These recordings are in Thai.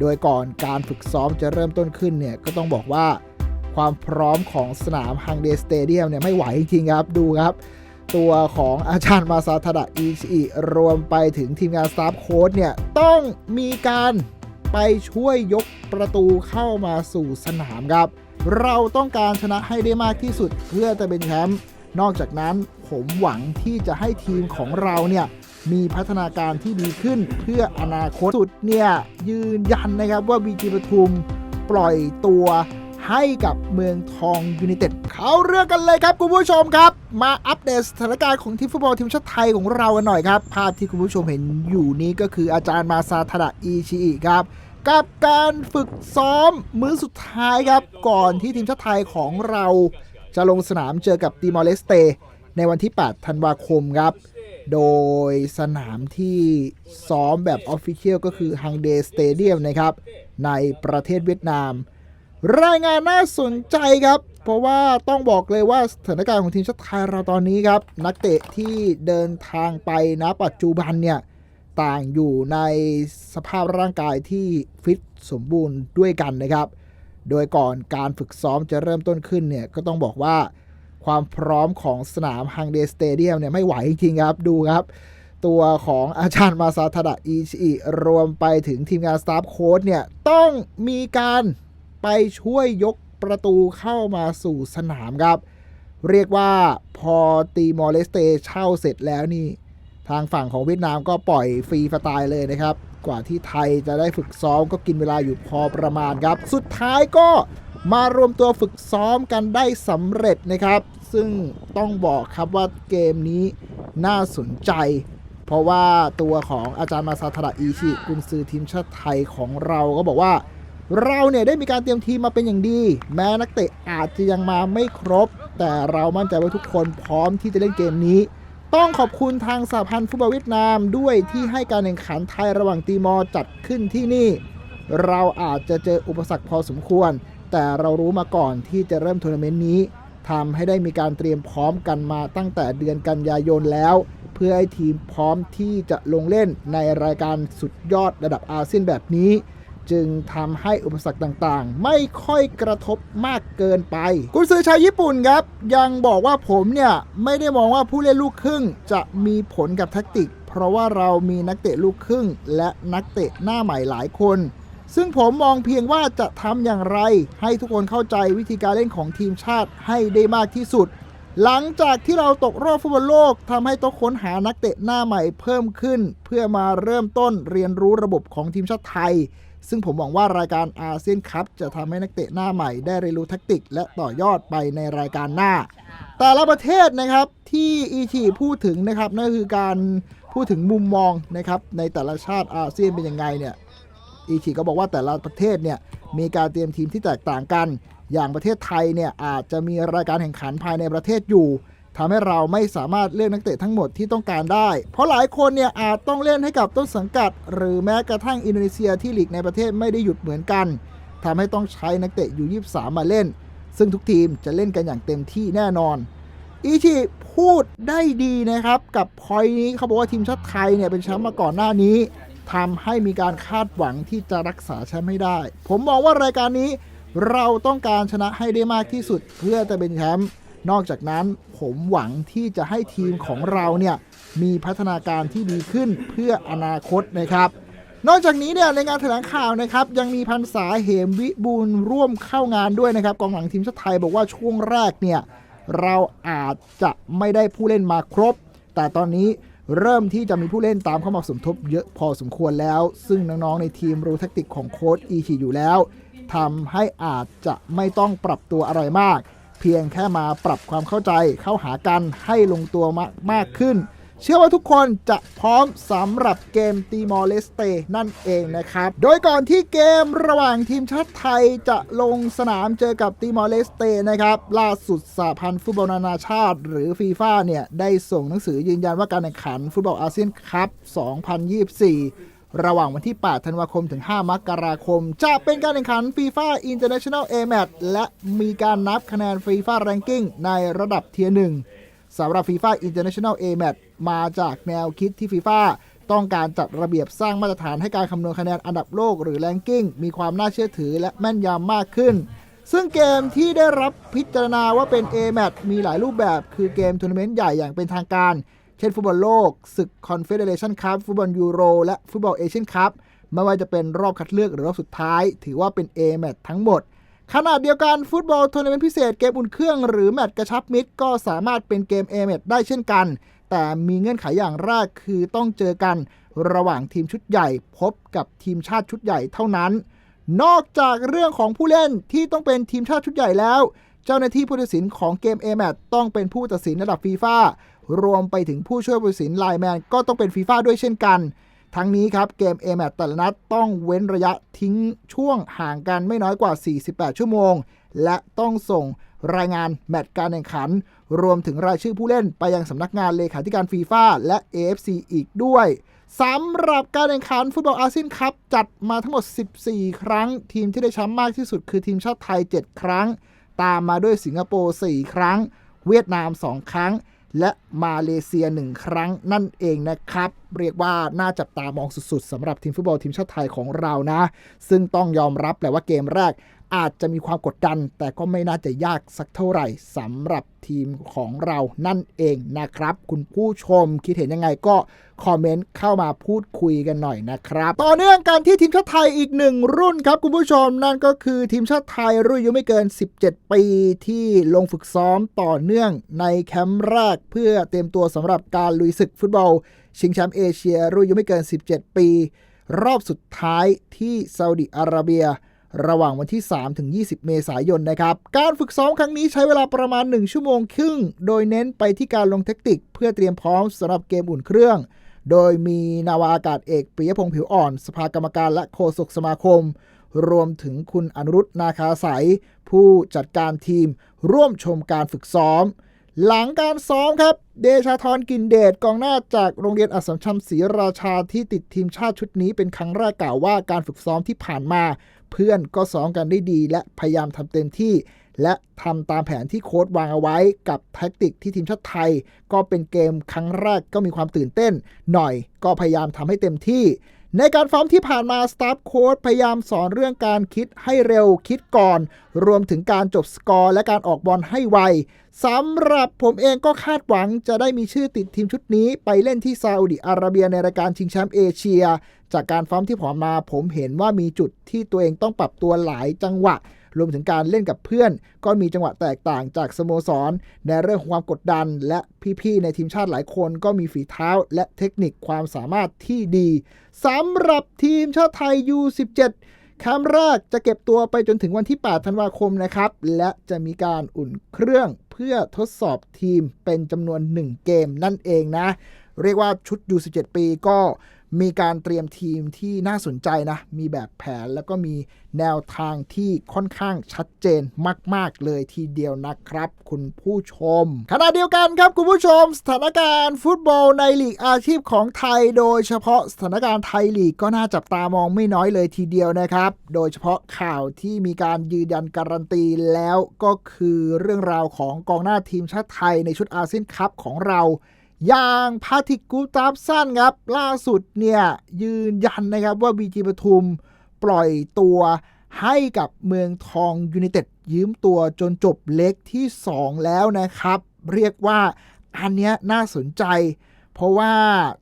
โดยก่อนการฝึกซ้อมจะเริ่มต้นขึ้นเนี่ยก็ต้องบอกว่าความพร้อมของสนามฮังเดสเตเดียมเนี่ยไม่ไหวจริงๆครับดูครับ ตัวของอาจารย์มาซาทาดะอิชิรวมไปถึงทีมงานสตาฟโค้ดเนี่ยต้องมีการไปช่วยยกประตูเข้ามาสู่สนามครับ เราต้องการชนะให้ได้มากที่สุดเพื่อจะเป็นแชมป์นอกจากนั้นผมหวังที่จะให้ทีมของเราเนี่ย มีพัฒนาการที่ดีขึ้นเพื่ออนาคตสุดเนี่ยยืนยันนะครับว่าบีจีปทุมปล่อยตัวให้กับเมืองทองยูไนเต็ดเขาเรื่องกันเลยครับคุณผู้ชมครับ มาอัปเดตสถานการณ์ของทีมฟุตบอลทีมชาติไทยของเรากันหน่อยครับ ภาพที่คุณผู้ชมเห็นอยู่นี้ก็คืออาจารย์มาซาทาดะอิชิอิครับกับการฝึกซ้อมมื้อสุดท้ายครับ ก่อนที่ทีมชาติไทยของเรา จะลงสนามเจอกับติมอร์เลสเตในวันที่ 8 ธันวาคมครับ โดยสนามที่ซ้อมแบบออฟฟิเชียลก็คือฮังเดสเตเดียมนะครับ ในประเทศเวียดนาม รายงานน่าสนใจครับ เพราะว่าต้องบอกเลยว่าสถานการณ์ของทีมชาติไทยเราตอนนี้ครับ นักเตะที่เดินทางไปนะปัจจุบันเนี่ยต่างอยู่ในสภาพร่างกายที่ฟิตสมบูรณ์ด้วยกันนะครับ โดยก่อนการฝึกซ้อมจะเริ่มต้นขึ้นเนี่ยก็ต้องบอกว่า ความพร้อมของสนามฮังเดสเตเดียมเนี่ยไม่ไหวจริงครับดูครับ ตัวของอาจารย์มาซาทาดะอิชิรวมไปถึงทีมงานสตาฟโค้ดเนี่ย ต้องมีการไปช่วยยกประตูเข้ามาสู่สนามครับ เรียกว่าพอตีมอร์เลสเตเช่าเสร็จแล้วนี่ ทางฝั่งของเวียดนามก็ปล่อยฟรีสไตล์เลยนะครับ กว่าที่ไทยจะได้ฝึกซ้อมก็กินเวลาอยู่พอประมาณครับ สุดท้ายก็ มารวมตัวฝึกซ้อมกันได้สำเร็จนะครับ ซึ่งต้องบอกครับว่าเกมนี้น่าสนใจ เพราะว่าตัวของอาจารย์มาซาทระอิชิกุนซือทีมชาติไทยของเราก็บอกว่า เราเนี่ยได้มีการเตรียมทีมมาเป็นอย่างดี แม้นักเตะอาจจะยังมาไม่ครบ แต่เรามั่นใจว่าทุกคนพร้อมที่จะเล่นเกมนี้ ต้องขอบคุณทางสหพันธ์ฟุตบอลเวียดนามด้วยที่ให้การแข่งขันไทยระหว่างตีมอร์จัดขึ้นที่นี่ เราอาจจะเจออุปสรรคพอสมควร แต่เรารู้มาก่อนที่จะเริ่มทัวร์นาเมนต์นี้ทำให้ได้มีการเตรียมพร้อมกันมาตั้งแต่เดือนกันยายนแล้ว เพื่อให้ทีมพร้อมที่จะลงเล่นในรายการสุดยอดระดับอาเซียนแบบนี้ จึงทำให้อุปสรรคต่างๆ ไม่ค่อยกระทบมากเกินไปกุนซือชาวญี่ปุ่นครับ ยังบอกว่าผมเนี่ย ไม่ได้มองว่าผู้เล่นลูกครึ่งจะมีผลกับแท็กติก เพราะว่าเรามีนักเตะลูกครึ่ง และนักเตะหน้าใหม่หลายคน ซึ่งผมมองเพียงว่าจะทำอย่างไร ให้ทุกคนเข้าใจวิธีการเล่นของทีมชาติให้ได้มากที่สุด หลังจากที่เราตกรอบฟุตบอลโลกทำให้ต้องค้นหานักเตะหน้าใหม่เพิ่มขึ้น เพื่อมาเริ่มต้นเรียนรู้ระบบของทีมชาติไทย ซึ่งผมหวังว่ารายการอาเซียนคัพจะทำให้นักเตะหน้าใหม่ได้เรียนรู้แทคติก และต่อยอดไปในรายการหน้า แต่ละประเทศนะครับที่อีชีพูดถึงนะครับนั่นคือการพูดถึงมุมมองนะครับในแต่ละชาติอาเซียนเป็นยังไงเนี่ย อีชีก็บอกว่าแต่ละประเทศเนี่ยมีการเตรียมทีมที่แตกต่างกัน อย่างประเทศไทยเนี่ยอาจจะมีรายการแข่งขันภายในประเทศอยู่ทำให้เราไม่สามารถเลือกนักเตะทั้งหมดที่ต้องการได้ เพราะหลายคนเนี่ยอาจต้องเล่นให้กับต้นสังกัด หรือแม้กระทั่งอินโดนีเซียที่ลีกในประเทศไม่ได้หยุดเหมือนกันทำให้ต้องใช้นักเตะอยู่ 23 มาเล่น ซึ่งทุกทีมจะเล่นกันอย่างเต็มที่แน่นอนอีชิพูดได้ดีนะครับ กับพอยนี้เขาบอกว่าทีมชาติไทยเนี่ยเป็นแชมป์มาก่อนหน้านี้ ทำให้มีการคาดหวังที่จะรักษาแชมป์ให้ได้ ผมมองว่ารายการนี้ เราต้องการชนะให้ได้มากที่สุดเพื่อจะเป็นแชมป์นอกจากนั้นผมหวังที่จะให้ทีมของเราเนี่ยมีพัฒนาการที่ดีขึ้นเพื่ออนาคตนะครับ นอกจากนี้เนี่ยในงานแถลงข่าวนะครับ ยังมีพันษาเหมวิบูลร่วมเข้างานด้วยนะครับกองหลังทีมชาติไทยบอกว่าช่วงแรกเนี่ยเราอาจจะไม่ได้ผู้เล่นมาครบ แต่ตอนนี้ เริ่มที่จะมีผู้เล่นตามเข้ามาสมทบเยอะพอสมควรแล้ว ซึ่งน้องๆในทีมรู้แทคติกของโค้ดอีชีอยู่แล้วทำให้อาจจะไม่ต้องปรับตัวอะไรมาก เพียงแค่มาปรับความเข้าใจเข้าหากันให้ลงตัวมากมากขึ้น เชื่อว่าทุกคนจะพร้อมสำหรับเกมตีมอร์เลสเตนั่นเองนะครับ โดยก่อนที่เกมระหว่างทีมชาติไทยจะลงสนามเจอกับตีมอร์เลสเตนะครับล่าสุดสหพันธ์ฟุตบอลนานาชาติ หรือฟีฟ่าเนี่ย ได้ส่งหนังสือยืนยันว่าการแข่งขันฟุตบอลอาเซียนคัพ 2024ระหว่างวันที่ 8 ธันวาคม ถึง 5 มกราคม จะเป็นการแข่งขัน FIFA International A Match และมีการนับคะแนน FIFA Ranking ในระดับเทียร์หนึ่ง สำหรับ FIFA International A Match มาจากแนวคิดที่ FIFA ต้องการจัดระเบียบสร้างมาตรฐานให้การคำนวณคะแนนอันดับโลกหรือแรงกิ้งมีความน่าเชื่อถือและแม่นยำมากขึ้น ซึ่งเกมที่ได้รับพิจารณาว่าเป็น A m a t มีหลายรูปแบบคือเกมทัวร์นาเมนต์ใหญ่อย่างเป็นทางการ เช่นฟุตบอลโลก ศึกคอนเฟเดเรชันคัพฟุตบอลยูโรและฟุตบอลเอเชียนคัพไม่ว่าจะเป็นรอบคัดเลือกหรือรอบสุดท้าย ถือว่าเป็น A m a t ทั้งหมด ขณะเดียวกันฟุตบอลทัวร์นาเมนต์พิเศษเกมอุ่นเครื่องหรือแมตช์กระชับมิตรก็สามารถเป็นเกม A m a t ได้เช่นกัน แต่มีเงื่อนไขอย่างแรกคือต้องเจอกันระหว่างทีมชุดใหญ่พบกับทีมชาติชุดใหญ่เท่านั้น นอกจากเรื่องของผู้เล่นที่ต้องเป็นทีมชาติชุดใหญ่แล้ว เจ้าหน้าที่ผู้ตัดสินของเกม a m a t ต้องเป็นผู้ตัดสินระดับฟีฟ่ารวมไปถึงผู้ช่วยผู้ตัดสินไลน์แมนก็ต้องเป็นฟีฟ่าด้วยเช่นกัน ทั้งนี้ครับเกม a m a t แต่ละนัดต้องเว้นระยะทิ้งช่วงห่างกันไม่น้อยกว่า 48 ชั่วโมง และต้องส่งรายงานแมตช์การแข่งขัน รวมถึงรายชื่อผู้เล่นไปยังสำนักงานเลขาธิการฟีฟ่าและ AFC อีกด้วยสำหรับการแข่งขันฟุตบอลอาเซียนคัพจัดมาทั้งหมด 14 ครั้ง ทีมที่ได้แชมป์มากที่สุดคือทีมชาติไทย 7 ครั้ง ตามมาด้วยสิงคโปร์ 4 ครั้ง เวียดนาม 2 ครั้ง และมาเลเซียหนึ่งครั้งนั่นเองนะครับ เรียกว่าน่าจับตามองสุดๆสำหรับทีมฟุตบอลทีมชาติไทยของเรานะ ซึ่งต้องยอมรับแหละว่าเกมแรก อาจจะมีความกดดัน แต่ก็ไม่น่าจะยากสักเท่าไหร่สำหรับทีมของเรานั่นเองนะครับ คุณผู้ชมคิดเห็นยังไงก็คอมเมนต์เข้ามาพูดคุยกันหน่อยนะครับ ต่อเนื่องกันที่ทีมชาติไทยอีกหนึ่งรุ่นครับคุณผู้ชมนั่นก็คือทีมชาติไทยรุ่นอายุไม่เกิน 17 ปีที่ลงฝึกซ้อมต่อเนื่องในแคมป์แรกเพื่อเตรียมตัวสำหรับการลุยศึกฟุตบอล ชิงแชมป์เอเชียรุ่นอายุไม่เกิน 17 ปี รอบสุดท้ายที่ซาอุดิอาระเบีย ระหว่างวันที่ 3 ถึง 20 เมษายนนะครับ การฝึกซ้อมครั้งนี้ใช้เวลาประมาณ 1 ชั่วโมงครึ่ง โดยเน้นไปที่การลงเทคนิคเพื่อเตรียมพร้อมสำหรับเกมอุ่นเครื่อง โดยมีนาวาอากาศเอกปิยพงษ์ผิวอ่อน สภากรรมการและโฆษกสมาคม รวมถึงคุณอนุรุตนาคาสายผู้จัดการทีม ร่วมชมการฝึกซ้อม หลังการซ้อมครับ เดชาธรกินเดชกองหน้าจากโรงเรียนอัสสัมชัญศรีราชาที่ติดทีมชาติชุดนี้เป็นครั้งแรกกล่าวว่าการฝึกซ้อมที่ผ่านมา เพื่อนก็ซ้อมกันได้ดี และพยายามทำเต็มที่ และทำตามแผนที่โค้ดวางเอาไว้กับแท็กติกที่ทีมชาติไทย ก็เป็นเกมครั้งแรกก็มีความตื่นเต้น หน่อยก็พยายามทำให้เต็มที่ ในการฟอร์มที่ผ่านมาสตาฟโค้ดพยายามสอนเรื่องการคิดให้เร็วคิดก่อน รวมถึงการจบสกอร์และการออกบอลให้ไวสำหรับผมเองก็คาดหวังจะได้มีชื่อติดทีมชุดนี้ไปเล่นที่ซาอุดิอาระเบียในรายการชิงแชมป์เอเชีย จากการฟอร์มที่ผ่านมาผมเห็นว่ามีจุดที่ตัวเองต้องปรับตัวหลายจังหวะ รวมถึงการเล่นกับเพื่อน ก็มีจังหวะแตกต่างจากสโมสร ในเรื่องของความกดดัน และพี่ๆในทีมชาติหลายคนก็มีฝีเท้า และเทคนิคความสามารถที่ดีสำหรับทีมชาติไทย U17 แคมป์แรกจะเก็บตัวไปจนถึงวันที่ 8 ธันวาคมนะครับ และจะมีการอุ่นเครื่องเพื่อทดสอบทีมเป็นจำนวน 1 เกมนั่นเองนะ เรียกว่าชุด U17 ปีก็ มีการเตรียมทีมที่น่าสนใจนะ มีแบบแผนแล้วก็มีแนวทางที่ค่อนข้างชัดเจนมาก ๆ เลยทีเดียวนะครับ คุณผู้ชม ขณะเดียวกันครับคุณผู้ชม สถานการณ์ฟุตบอลในลีกอาชีพของไทย โดยเฉพาะสถานการณ์ไทยลีกก็น่าจับตามองไม่น้อยเลยทีเดียวนะครับ โดยเฉพาะข่าวที่มีการยืนยันการันตีแล้วก็คือเรื่องราวของกองหน้าทีมชาติไทยในชุดอาเซียนคัพของเรา อย่างพาทิกูตาฟสั้นครับ ล่าสุดเนี่ย ยืนยันนะครับว่าบีจีปทุมปล่อยตัวให้กับเมืองทองยู i นเต็ดยืมตัวจนจบเล็กที่ 2 แล้วนะครับ เรียกว่าอันเนี้ยน่าสนใจ เพราะว่า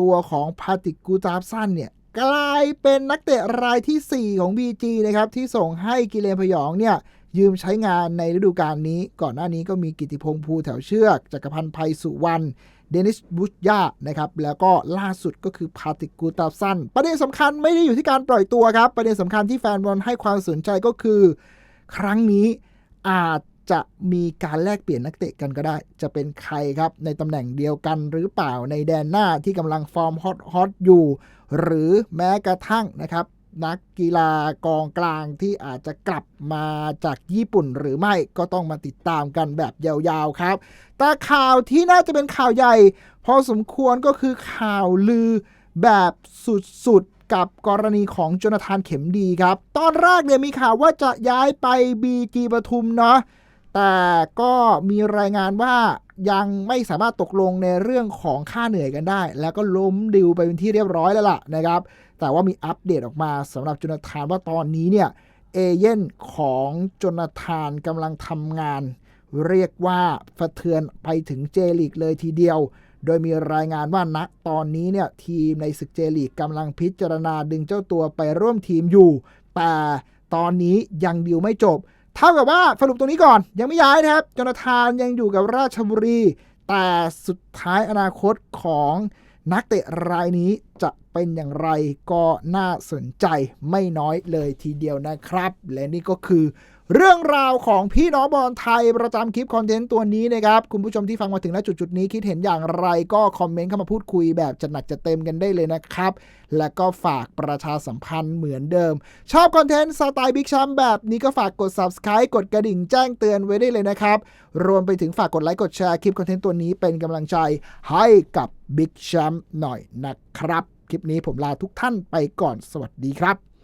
ตัวของพาติกูตาฟสั้นเนี่ย กลายเป็นนักเตะรายทีสี่ 4 ของ BG นะครับ ที่ส่งให้กิเลนพยองเนี่ย ยืมใช้งานในฤดูกาลนี้ ก่อนหน้านี้ก็มีกิติพงษ์ภูแถวเชือกจักรพันธ์ไพสุวรรณ เดนิสบุชยานะครับแล้วก็ล่าสุดก็คือพาติกูตาสันประเด็นสำคัญไม่ได้อยู่ที่การปล่อยตัวครับ ประเด็นสำคัญที่แฟนบอลให้ความสนใจก็คือ ครั้งนี้อาจจะมีการแลกเปลี่ยนนักเตะกันก็ได้ จะเป็นใครครับ ในตำแหน่งเดียวกันหรือเปล่าในแดนหน้าที่กำลังฟอร์มฮอตฮอตอยู่ หรือแม้กระทั่งนะครับ นักกีฬากองกลางที่อาจจะกลับมาจากญี่ปุ่นหรือไม่ก็ต้องมาติดตามกันแบบยาวๆครับแต่ข่าวที่น่าจะเป็นข่าวใหญ่ พอสมควรก็คือข่าวลือแบบสุดๆ กับกรณีของโจนาธานเข็มดีครับ ตอนแรกเนี่ยมีข่าวว่าจะย้ายไปบีจีปทุมเนาะ แต่ก็มีรายงานว่ายังไม่สามารถตกลงในเรื่องของค่าเหนื่อยกันได้ แล้วก็ล้มดิวไปเป็นที่เรียบร้อยแล้วล่ะนะครับ แต่ว่ามีอัปเดตออกมาสำหรับโจนาธานว่าตอนนี้เนี่ยเอเย่นของจนาธานกำลังทำงาน เรียกว่าสะเทือนไปถึงเจลีกเลยทีเดียว โดยมีรายงานว่าณตอนนี้เนี่ยทีมในศึกเจลีกกำลังพิจารณาดึงเจ้าตัวไปร่วมทีมอยู่ แต่ตอนนี้ยังดิวไม่จบ เท่ากับว่าสรุปตรงนี้ก่อน ยังไม่ย้ายนะครับจนาธานยังอยู่กับราชบุรี แต่สุดท้ายอนาคตของนักเตะรายนี้จะเป็นอย่างไรก็น่าสนใจไม่น้อยเลยทีเดียวนะครับ และนี่ก็คือ เรื่องราวของพี่น้องบอลไทยประจำคลิปคอนเทนต์ตัวนี้นะครับ คุณผู้ชมที่ฟังมาถึงณจุดๆนี้คิดเห็นอย่างไรก็คอมเมนต์เข้ามาพูดคุยแบบจัดหนักจัดเต็มกันได้เลยนะครับ และก็ฝากประชาสัมพันธ์เหมือนเดิม ชอบคอนเทนต์สไตล์บิ๊กชัมแบบนี้ก็ฝากกด subscribe กดกระดิ่งแจ้งเตือนไว้ได้เลยนะครับ รวมไปถึงฝากกดไลค์กดแชร์คลิปคอนเทนต์ตัวนี้เป็นกำลังใจให้กับบิ๊กชัมหน่อยนะครับ คลิปนี้ผมลาทุกท่านไปก่อนสวัสดีครับ